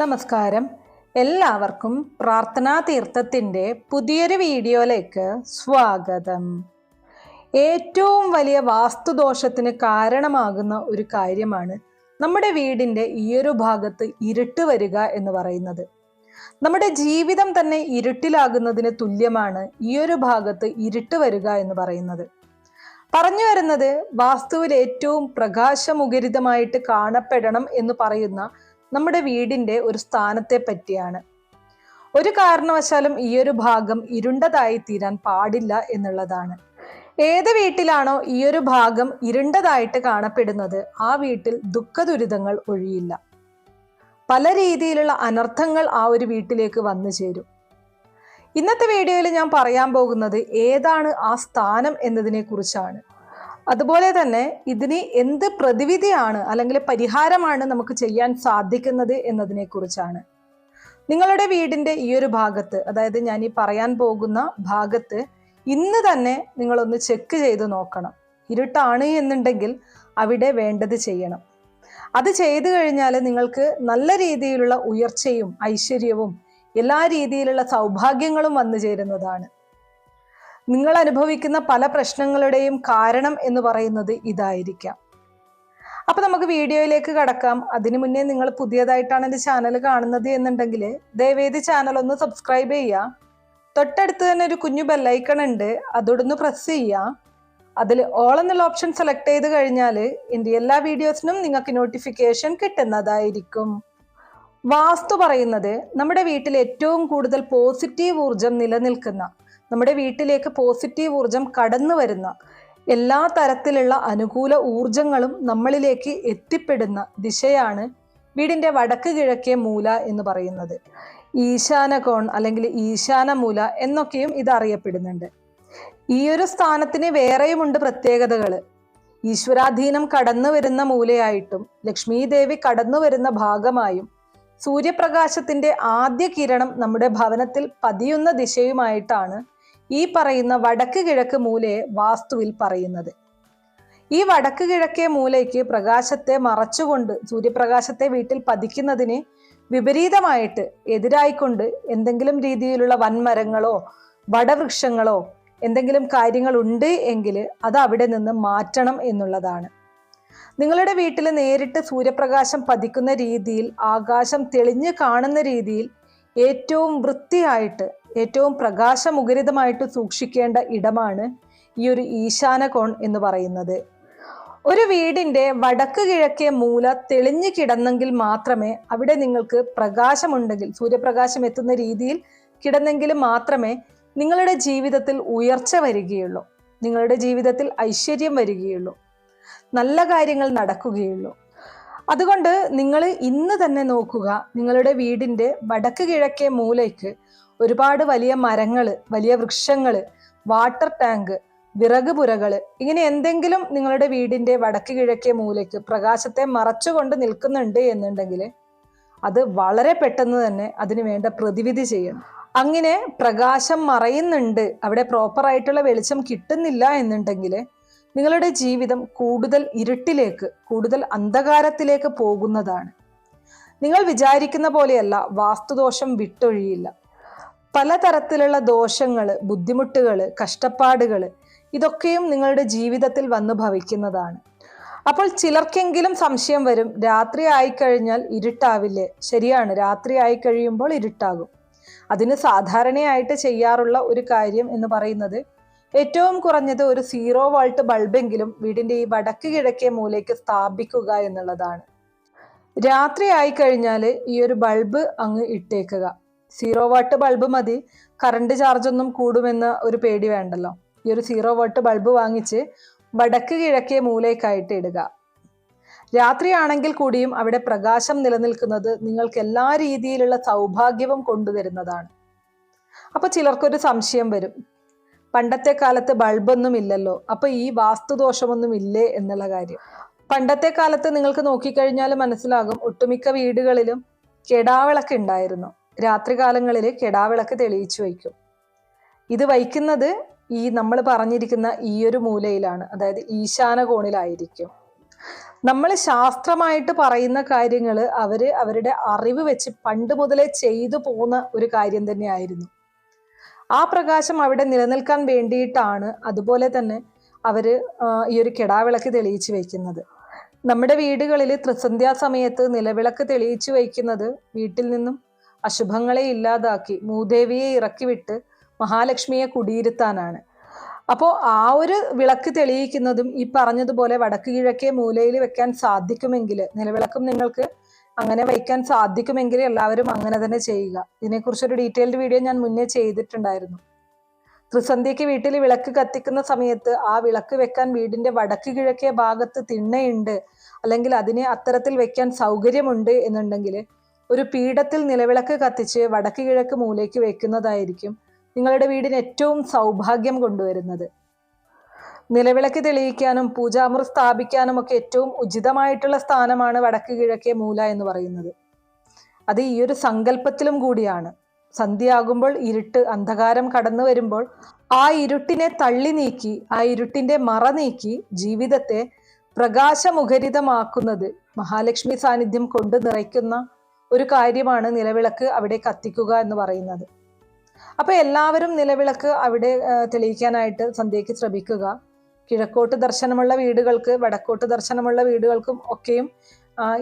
നമസ്കാരം. എല്ലാവർക്കും പ്രാർത്ഥനാ തീർത്ഥത്തിന്റെ പുതിയൊരു വീഡിയോയിലേക്ക് സ്വാഗതം. ഏറ്റവും വലിയ വാസ്തുദോഷത്തിന് കാരണമാകുന്ന ഒരു കാര്യമാണ് നമ്മുടെ വീടിന്റെ ഈയൊരു ഭാഗത്ത് ഇരുട്ട് വരിക എന്ന് പറയുന്നത്. നമ്മുടെ ജീവിതം തന്നെ ഇരുട്ടിലാകുന്നതിന് തുല്യമാണ് ഈയൊരു ഭാഗത്ത് ഇരുട്ട് വരിക എന്ന് പറയുന്നത്. പറഞ്ഞു വരുന്നത് വാസ്തുവിൽ ഏറ്റവും പ്രകാശമുഖരിതമായിട്ട് കാണപ്പെടണം എന്ന് പറയുന്ന നമ്മുടെ വീടിന്റെ ഒരു സ്ഥാനത്തെ പറ്റിയാണ് ഒരു കാരണവശാലും ഈ ഒരു ഭാഗം ഇരുണ്ടതായി തീരാൻ പാടില്ല എന്നുള്ളതാണ്. ഏത് വീട്ടിലാണോ ഈ ഒരു ഭാഗം ഇരുണ്ടതായിട്ട് കാണപ്പെടുന്നത് ആ വീട്ടിൽ ദുഃഖദുരിതങ്ങൾ ഒഴിയില്ല. പല രീതിയിലുള്ള അനർത്ഥങ്ങൾ ആ ഒരു വീട്ടിലേക്ക് വന്നു ചേരും. ഇന്നത്തെ വീഡിയോയിൽ ഞാൻ പറയാൻ പോകുന്നത് ഏതാണ് ആ സ്ഥാനം എന്നതിനെ കുറിച്ചാണ് അതുപോലെ തന്നെ ഇതിന് എന്ത് പ്രതിവിധിയാണ് അല്ലെങ്കിൽ പരിഹാരമാണ് നമുക്ക് ചെയ്യാൻ സാധിക്കുന്നത് എന്നതിനെ കുറിച്ചാണ്. നിങ്ങളുടെ വീടിന്റെ ഈ ഒരു ഭാഗത്ത് അതായത് ഞാൻ ഈ പറയാൻ പോകുന്ന ഭാഗത്ത് ഇന്ന് തന്നെ നിങ്ങളൊന്ന് ചെക്ക് ചെയ്ത് നോക്കണം. ഇരുട്ടാണ് എന്നുണ്ടെങ്കിൽ അവിടെ വേണ്ടത് ചെയ്യണം. അത് ചെയ്തു കഴിഞ്ഞാൽ നിങ്ങൾക്ക് നല്ല രീതിയിലുള്ള ഉയർച്ചയും ഐശ്വര്യവും എല്ലാ രീതിയിലുള്ള സൗഭാഗ്യങ്ങളും വന്നു ചേരുന്നതാണ്. നിങ്ങൾ അനുഭവിക്കുന്ന പല പ്രശ്നങ്ങളുടെയും കാരണം എന്ന് പറയുന്നത് ഇതായിരിക്കാം. അപ്പൊ നമുക്ക് വീഡിയോയിലേക്ക് കടക്കാം. അതിനു മുന്നേ നിങ്ങൾ പുതിയതായിട്ടാണ് എന്റെ ചാനൽ കാണുന്നത് എന്നുണ്ടെങ്കിൽ ദയവേദി ചാനൽ ഒന്ന് സബ്സ്ക്രൈബ് ചെയ്യുക. തൊട്ടടുത്ത് തന്നെ ഒരു കുഞ്ഞു ബെല്ലൈക്കൺ ഉണ്ട്. അതോടൊന്ന് പ്രസ് ചെയ്യുക. അതിൽ ഓൾ എന്നുള്ള ഓപ്ഷൻ സെലക്ട് ചെയ്ത് കഴിഞ്ഞാൽ എന്റെ എല്ലാ വീഡിയോസിനും നിങ്ങൾക്ക് നോട്ടിഫിക്കേഷൻ കിട്ടുന്നതായിരിക്കും. വാസ്തു പറയുന്നത് നമ്മുടെ വീട്ടിൽ ഏറ്റവും കൂടുതൽ പോസിറ്റീവ് ഊർജം നിലനിൽക്കുന്ന നമ്മുടെ വീട്ടിലേക്ക് പോസിറ്റീവ് ഊർജം കടന്നു വരുന്ന എല്ലാ തരത്തിലുള്ള അനുകൂല ഊർജങ്ങളും നമ്മളിലേക്ക് എത്തിപ്പെടുന്ന ദിശയാണ് വീടിന്റെ വടക്ക് കിഴക്കേ മൂല എന്ന് പറയുന്നത്. ഈശാന കോൺ അല്ലെങ്കിൽ ഈശാന മൂല എന്നൊക്കെയും ഇത് അറിയപ്പെടുന്നുണ്ട്. ഈ ഒരു സ്ഥാനത്തിന് വേറെയുമുണ്ട് പ്രത്യേകതകൾ ഈശ്വരാധീനം കടന്നു വരുന്ന മൂലയായിട്ടും ലക്ഷ്മീദേവി കടന്നു വരുന്ന ഭാഗമായും സൂര്യപ്രകാശത്തിന്റെ ആദ്യ കിരണം നമ്മുടെ ഭവനത്തിൽ പതിയുന്ന ദിശയുമായിട്ടാണ് ഈ പറയുന്ന വടക്ക് കിഴക്ക് മൂലയെ വാസ്തുവിൽ പറയുന്നത്. ഈ വടക്ക് കിഴക്കേ മൂലയ്ക്ക് പ്രകാശത്തെ മറച്ചുകൊണ്ട് സൂര്യപ്രകാശത്തെ വീട്ടിൽ പതിക്കുന്നതിന് വിപരീതമായിട്ട് എതിരായിക്കൊണ്ട് എന്തെങ്കിലും രീതിയിലുള്ള വൻമരങ്ങളോ വടവൃക്ഷങ്ങളോ എന്തെങ്കിലും കാര്യങ്ങൾ ഉണ്ട് എങ്കിൽ അത് അവിടെ നിന്ന് മാറ്റണം എന്നുള്ളതാണ്. നിങ്ങളുടെ വീട്ടിൽ നേരിട്ട് സൂര്യപ്രകാശം പതിക്കുന്ന രീതിയിൽ ആകാശം തെളിഞ്ഞു കാണുന്ന രീതിയിൽ ഏറ്റവും വൃത്തിയായിട്ട് ഏറ്റവും പ്രകാശമുഖരിതമായിട്ട് സൂക്ഷിക്കേണ്ട ഇടമാണ് ഈ ഒരു ഈശാന കോൺ എന്ന് പറയുന്നത്. ഒരു വീടിന്റെ വടക്ക് കിഴക്കേ മൂല തെളിഞ്ഞു കിടന്നെങ്കിൽ മാത്രമേ അവിടെ നിങ്ങൾക്ക് പ്രകാശമുണ്ടെങ്കിൽ സൂര്യപ്രകാശം എത്തുന്ന രീതിയിൽ കിടന്നെങ്കിൽ മാത്രമേ നിങ്ങളുടെ ജീവിതത്തിൽ ഉയർച്ച വരികയുള്ളൂ. നിങ്ങളുടെ ജീവിതത്തിൽ ഐശ്വര്യം വരികയുള്ളൂ. നല്ല കാര്യങ്ങൾ നടക്കുകയുള്ളൂ. അതുകൊണ്ട് നിങ്ങൾ ഇന്ന് തന്നെ നോക്കുക നിങ്ങളുടെ വീടിന്റെ വടക്ക് കിഴക്കേ മൂലയ്ക്ക് ഒരുപാട് വലിയ മരങ്ങൾ വലിയ വൃക്ഷങ്ങൾ വാട്ടർ ടാങ്ക് വിറക് പുരകൾ ഇങ്ങനെ എന്തെങ്കിലും നിങ്ങളുടെ വീടിന്റെ വടക്ക് കിഴക്കേ മൂലയ്ക്ക് പ്രകാശത്തെ മറച്ചുകൊണ്ട് നിൽക്കുന്നുണ്ട് എന്നുണ്ടെങ്കിൽ അത് വളരെ പെട്ടെന്ന് തന്നെ അതിന് വേണ്ട പ്രതിവിധി ചെയ്യണം അങ്ങനെ പ്രകാശം മറയുന്നുണ്ട് അവിടെ പ്രോപ്പറായിട്ടുള്ള വെളിച്ചം കിട്ടുന്നില്ല എന്നുണ്ടെങ്കിൽ നിങ്ങളുടെ ജീവിതം കൂടുതൽ ഇരുട്ടിലേക്ക് കൂടുതൽ അന്ധകാരത്തിലേക്ക് പോകുന്നതാണ്. നിങ്ങൾ വിചാരിക്കുന്ന പോലെയല്ല വാസ്തുദോഷം വിട്ടൊഴിയില്ല. പലതരത്തിലുള്ള ദോഷങ്ങൾ ബുദ്ധിമുട്ടുകൾ കഷ്ടപ്പാടുകൾ ഇതൊക്കെയും നിങ്ങളുടെ ജീവിതത്തിൽ വന്നു ഭവിക്കുന്നതാണ്. അപ്പോൾ ചിലർക്കെങ്കിലും സംശയം വരും രാത്രി ആയിക്കഴിഞ്ഞാൽ ഇരുട്ടാവില്ലേ? ശരിയാണ് രാത്രി ആയി കഴിയുമ്പോൾ ഇരുട്ടാകും. അതിന് സാധാരണയായിട്ട് ചെയ്യാറുള്ള ഒരു കാര്യം എന്ന് പറയുന്നത് ഏറ്റവും കുറഞ്ഞത് ഒരു സീറോ വോൾട്ട് ബൾബെങ്കിലും വീടിന്റെ ഈ വടക്ക് കിഴക്കേ മൂലയ്ക്ക് സ്ഥാപിക്കുക എന്നുള്ളതാണ്. രാത്രി ആയിക്കഴിഞ്ഞാൽ ഈ ഒരു ബൾബ് അങ്ങ് ഇട്ടേക്കുക. സീറോ വാട്ട് ബൾബ് മതി. കറണ്ട് ചാർജ് ഒന്നും കൂടുമെന്ന ഒരു പേടി വേണ്ടല്ലോ. ഈ ഒരു സീറോ വാട്ട് ബൾബ് വാങ്ങിച്ച് വടക്ക് കിഴക്കേ മൂലയ്ക്കായിട്ട് ഇടുക. രാത്രിയാണെങ്കിൽ കൂടിയും അവിടെ പ്രകാശം നിലനിൽക്കുന്നത് നിങ്ങൾക്ക് എല്ലാ രീതിയിലുള്ള സൗഭാഗ്യവും കൊണ്ടുതരുന്നതാണ്. അപ്പൊ ചിലർക്കൊരു സംശയം വരും. പണ്ടത്തെ കാലത്ത് ബൾബൊന്നും ഇല്ലല്ലോ. അപ്പൊ ഈ വാസ്തുദോഷമൊന്നും ഇല്ലേ എന്നുള്ള കാര്യം. പണ്ടത്തെ കാലത്ത് നിങ്ങൾക്ക് നോക്കിക്കഴിഞ്ഞാൽ മനസ്സിലാകും. ഒട്ടുമിക്ക വീടുകളിലും കെടാവിളക്ക് ഉണ്ടായിരുന്നു. രാത്രികാലങ്ങളിൽ കെടാവിളക്ക് തെളിയിച്ചു വയ്ക്കും. ഇത് വയ്ക്കുന്നത് ഈ നമ്മൾ പറഞ്ഞിരിക്കുന്ന ഈ ഒരു മൂലയിലാണ്. അതായത് ഈശാന കോണിലായിരിക്കും നമ്മൾ ശാസ്ത്രമായിട്ട് പറയുന്ന കാര്യങ്ങൾ അവർ അവരുടെ അറിവ് വെച്ച് പണ്ട് മുതലേ ചെയ്തു പോകുന്ന ഒരു കാര്യം തന്നെയായിരുന്നു. ആ പ്രകാശം അവിടെ നിലനിൽക്കാൻ വേണ്ടിയിട്ടാണ് അതുപോലെ തന്നെ അവർ ഈ ഒരു കെടാവിളക്ക് തെളിയിച്ചു വയ്ക്കുന്നത്. നമ്മുടെ വീടുകളിൽ ത്രിസന്ധ്യാ സമയത്ത് നിലവിളക്ക് തെളിയിച്ചു വയ്ക്കുന്നത് വീട്ടിൽ നിന്നും അശുഭങ്ങളെ ഇല്ലാതാക്കി മൂദേവിയെ ഇറക്കി വിട്ട് മഹാലക്ഷ്മിയെ കുടിയിരുത്താനാണ്. അപ്പോൾ ആ ഒരു വിളക്ക് തെളിയിക്കുന്നതും ഈ പറഞ്ഞതുപോലെ വടക്ക് കിഴക്കേ മൂലയിൽ വെക്കാൻ സാധിക്കുമെങ്കിൽ നിലവിളക്കും നിങ്ങൾക്ക് അങ്ങനെ വയ്ക്കാൻ സാധിക്കുമെങ്കിൽ എല്ലാവരും അങ്ങനെ തന്നെ ചെയ്യുക. ഇതിനെക്കുറിച്ചൊരു ഡീറ്റെയിൽഡ് വീഡിയോ ഞാൻ മുന്നേ ചെയ്തിട്ടുണ്ടായിരുന്നു. ത്രിസന്ധ്യയ്ക്ക് വീട്ടിൽ വിളക്ക് കത്തിക്കുന്ന സമയത്ത് ആ വിളക്ക് വെക്കാൻ വീടിന്റെ വടക്ക് കിഴക്കേ ഭാഗത്ത് തിണ്ണയുണ്ട് അല്ലെങ്കിൽ അതിനെ അത്തരത്തിൽ വെക്കാൻ സൗകര്യമുണ്ട് എന്നുണ്ടെങ്കിൽ ഒരു പീഠത്തിൽ നിലവിളക്ക് കത്തിച്ച് വടക്ക് കിഴക്ക് മൂലയ്ക്ക് വെക്കുന്നതായിരിക്കും നിങ്ങളുടെ വീടിന് ഏറ്റവും സൗഭാഗ്യം കൊണ്ടുവരുന്നത്. നിലവിളക്ക് തെളിയിക്കാനും പൂജാമുറി സ്ഥാപിക്കാനും ഒക്കെ ഏറ്റവും ഉചിതമായിട്ടുള്ള സ്ഥാനമാണ് വടക്ക് കിഴക്കേ മൂല എന്ന് പറയുന്നത്. അത് ഈ ഒരു സങ്കല്പത്തിലും കൂടിയാണ്. സന്ധ്യയാകുമ്പോൾ ഇരുട്ട് അന്ധകാരം കടന്നു വരുമ്പോൾ ആ ഇരുട്ടിനെ തള്ളി നീക്കി ആ ഇരുട്ടിന്റെ മറ നീക്കി ജീവിതത്തെ പ്രകാശമുഖരിതമാക്കുന്നത് മഹാലക്ഷ്മി സാന്നിധ്യം കൊണ്ട് നിറയ്ക്കുന്ന ഒരു കാര്യമാണ് നിലവിളക്ക് അവിടെ കത്തിക്കുക എന്ന് പറയുന്നത്. അപ്പൊ എല്ലാവരും നിലവിളക്ക് അവിടെ തെളിയിക്കാനായിട്ട് സന്ധ്യയ്ക്ക് ശ്രമിക്കുക. കിഴക്കോട്ട് ദർശനമുള്ള വീടുകൾക്ക് വടക്കോട്ട് ദർശനമുള്ള വീടുകൾക്കും ഒക്കെയും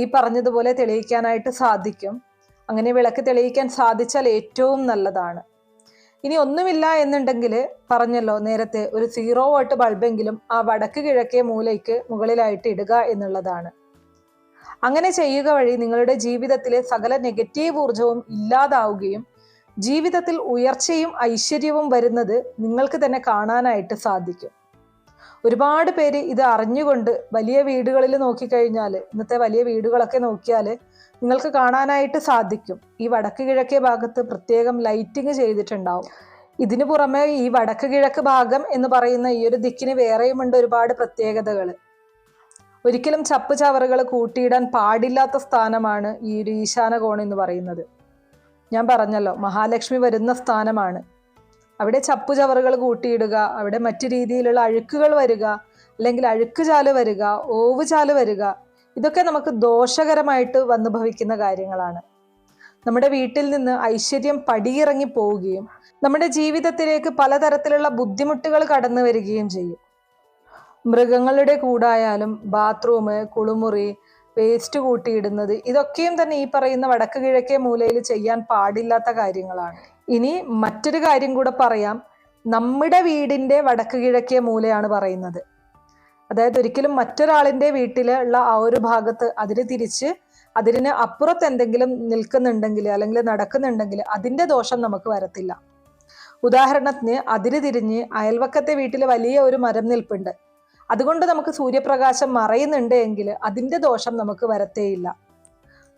ഈ പറഞ്ഞതുപോലെ തെളിയിക്കാനായിട്ട് സാധിക്കും. അങ്ങനെ വിളക്ക് തെളിയിക്കാൻ സാധിച്ചാൽ ഏറ്റവും നല്ലതാണ്. ഇനി ഒന്നുമില്ല എന്നുണ്ടെങ്കിൽ പറഞ്ഞല്ലോ നേരത്തെ ഒരു സീറോ വോട്ട് ബൾബെങ്കിലും ആ വടക്ക് കിഴക്കേ മൂലയ്ക്ക് മുകളിലായിട്ട് ഇടുക എന്നുള്ളതാണ്. അങ്ങനെ ചെയ്യുക വഴി നിങ്ങളുടെ ജീവിതത്തിലെ സകല നെഗറ്റീവ് ഊർജവും ഇല്ലാതാവുകയും ജീവിതത്തിൽ ഉയർച്ചയും ഐശ്വര്യവും വരുന്നത് നിങ്ങൾക്ക് തന്നെ കാണാനായിട്ട് സാധിക്കും. ഒരുപാട് പേര് ഇത് അറിഞ്ഞുകൊണ്ട് വലിയ വീടുകളിൽ നോക്കിക്കഴിഞ്ഞാൽ ഇന്നത്തെ വലിയ വീടുകളൊക്കെ നോക്കിയാൽ നിങ്ങൾക്ക് കാണാനായിട്ട് സാധിക്കും. ഈ വടക്ക് കിഴക്കേ ഭാഗത്ത് പ്രത്യേകം ലൈറ്റിംഗ് ചെയ്തിട്ടുണ്ടാവും. ഇതിനു പുറമെ ഈ വടക്ക് കിഴക്ക് ഭാഗം എന്ന് പറയുന്ന ഈ ഒരു ദിക്കിന് വേറെയുമുണ്ട് ഒരുപാട് പ്രത്യേകതകൾ ഒരിക്കലും ചപ്പ് ചവറുകൾ കൂട്ടിയിടാൻ പാടില്ലാത്ത സ്ഥാനമാണ് ഈ ഒരു ഈശാന കോൺ എന്ന് പറയുന്നത്. ഞാൻ പറഞ്ഞല്ലോ മഹാലക്ഷ്മി വരുന്ന സ്ഥാനമാണ്. അവിടെ ചപ്പു ചവറുകൾ കൂട്ടിയിടുക അവിടെ മറ്റു രീതിയിലുള്ള അഴുക്കുകൾ വരിക അല്ലെങ്കിൽ അഴുക്ക് ചാൽ വരിക ഓവ് ചാൽ വരിക ഇതൊക്കെ നമുക്ക് ദോഷകരമായിട്ട് വന്നു ഭവിക്കുന്ന കാര്യങ്ങളാണ്. നമ്മുടെ വീട്ടിൽ നിന്ന് ഐശ്വര്യം പടിയിറങ്ങി പോവുകയും നമ്മുടെ ജീവിതത്തിലേക്ക് പലതരത്തിലുള്ള ബുദ്ധിമുട്ടുകൾ കടന്നു വരികയും ചെയ്യും. മൃഗങ്ങളുടെ കൂടായാലും ബാത്റൂം കുളിമുറി വേസ്റ്റ് കൂട്ടിയിടുന്നത് ഇതൊക്കെയും തന്നെ ഈ പറയുന്ന വടക്ക് കിഴക്കേ മൂലയിൽ ചെയ്യാൻ പാടില്ലാത്ത കാര്യങ്ങളാണ്. ഇനി മറ്റൊരു കാര്യം കൂടെ പറയാം. നമ്മുടെ വീടിന്റെ വടക്ക് കിഴക്കേ മൂലയാണ് പറയുന്നത്. അതായത് ഒരിക്കലും മറ്റൊരാളിന്റെ വീട്ടിലുള്ള ആ ഒരു ഭാഗത്ത് അതിന് തിരിച്ച് അതിന് അപ്പുറത്ത് എന്തെങ്കിലും നിൽക്കുന്നുണ്ടെങ്കിൽ അല്ലെങ്കിൽ നടക്കുന്നുണ്ടെങ്കിൽ അതിന്റെ ദോഷം നമുക്ക് വരത്തില്ല. ഉദാഹരണത്തിന് അതിര് തിരിഞ്ഞ് അയൽവക്കത്തെ വീട്ടിൽ വലിയ ഒരു മരം നിൽപ്പുണ്ട്. അതുകൊണ്ട് നമുക്ക് സൂര്യപ്രകാശം മറയുന്നുണ്ട് എങ്കിൽ അതിന്റെ ദോഷം നമുക്ക് വരത്തേയില്ല.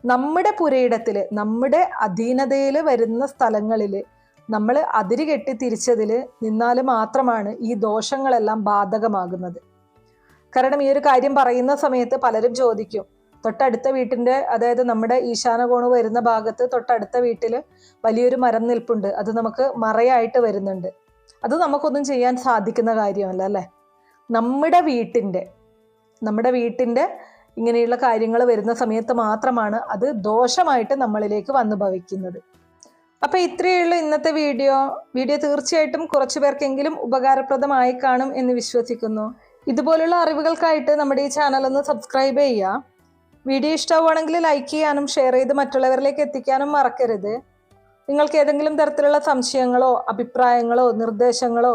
നമ്മുടെ പുരയിടത്തിൽ നമ്മുടെ അധീനതയിൽ വരുന്ന സ്ഥലങ്ങളിൽ നമ്മൾ അതിര് കെട്ടി തിരിച്ചതിൽ നിന്നാൽ മാത്രമാണ് ഈ ദോഷങ്ങളെല്ലാം ബാധകമാകുന്നത്. കാരണം ഈ ഒരു കാര്യം പറയുന്ന സമയത്ത് പലരും ചോദിക്കും തൊട്ടടുത്ത വീട്ടിന്റെ അതായത് നമ്മുടെ ഈശാനകോണ് വരുന്ന ഭാഗത്ത് തൊട്ടടുത്ത വീട്ടിൽ വലിയൊരു മരം നിൽപ്പുണ്ട്. അത് നമുക്ക് മറയായിട്ട് വരുന്നുണ്ട്. അത് നമുക്കൊന്നും ചെയ്യാൻ സാധിക്കുന്ന കാര്യമല്ല അല്ലേ? നമ്മുടെ വീട്ടിന്റെ നമ്മുടെ വീട്ടിന്റെ ഇങ്ങനെയുള്ള കാര്യങ്ങൾ വരുന്ന സമയത്ത് മാത്രമാണ് അത് ദോഷമായിട്ട് നമ്മളിലേക്ക് വന്നു ഭവിക്കുന്നത്. അപ്പോൾ ഇത്രയേ ഉള്ളൂ ഇന്നത്തെ വീഡിയോ. വീഡിയോ തീർച്ചയായിട്ടും കുറച്ചു പേർക്കെങ്കിലും ഉപകാരപ്രദമായി കാണും എന്ന് വിശ്വസിക്കുന്നു. ഇതുപോലുള്ള അറിവുകൾക്കായിട്ട് നമ്മുടെ ഈ ചാനൽ ഒന്ന് സബ്സ്ക്രൈബ് ചെയ്യുക. വീഡിയോ ഇഷ്ടമാവുകയാണെങ്കിൽ ലൈക്ക് ചെയ്യാനും ഷെയർ ചെയ്ത് മറ്റുള്ളവരിലേക്ക് എത്തിക്കാനും മറക്കരുത്. നിങ്ങൾക്ക് ഏതെങ്കിലും തരത്തിലുള്ള സംശയങ്ങളോ അഭിപ്രായങ്ങളോ നിർദ്ദേശങ്ങളോ